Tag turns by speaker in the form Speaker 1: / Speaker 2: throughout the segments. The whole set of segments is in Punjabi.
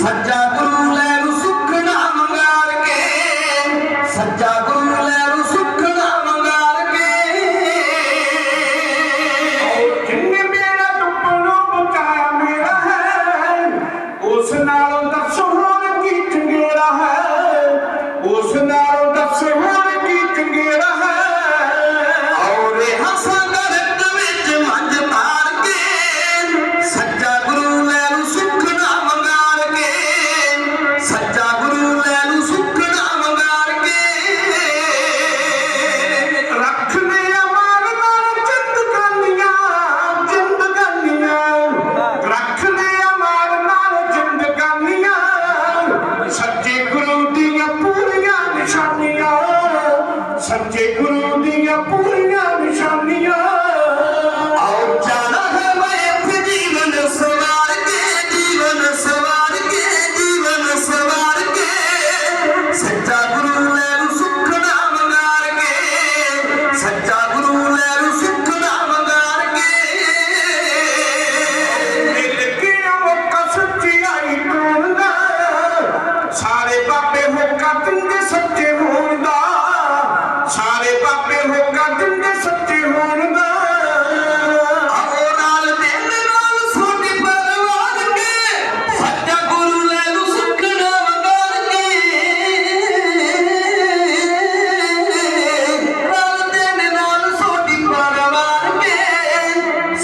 Speaker 1: ਸੱਜਾ ਗੁਰੂ
Speaker 2: ਨਿਸ਼ਾਨੀਆਂ। ਸੱਚੇ ਗੁਰੂ ਦੀਆਂ ਪੂਰੀਆਂ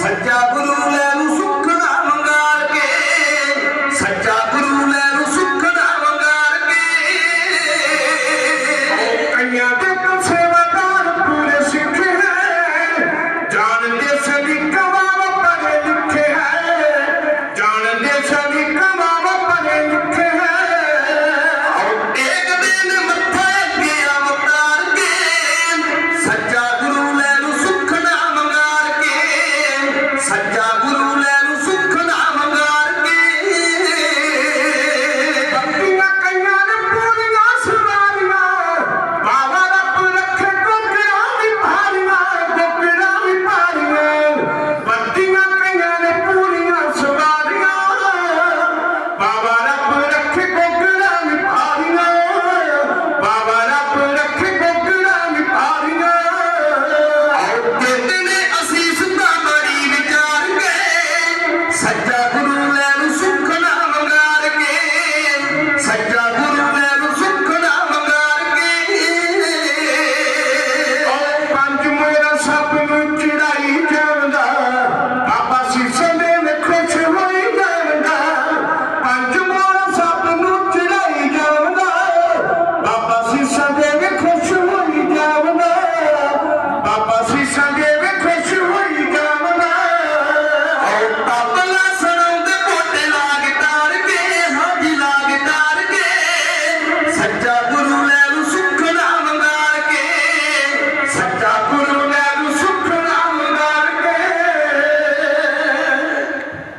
Speaker 1: ਸੱਚਾ ਗੁਰੂ ਲੈ ਨੂੰ ਸੁੱਖ ਦਾ ਵੰਗਾਰ ਕੇ। ਸੱਚਾ ਗੁਰੂ ਲੈ ਨੂੰ ਸੁੱਖ ਦਾ ਵੰਗਾਰ ਕੇ।
Speaker 2: ਕਈਆਂ ਦੇ ਸੇਵਾਦਾਰ ਪੂਰੇ ਸਿੱਖ ਹੈ ਜਾਣਦੇ ਸਦਿਕ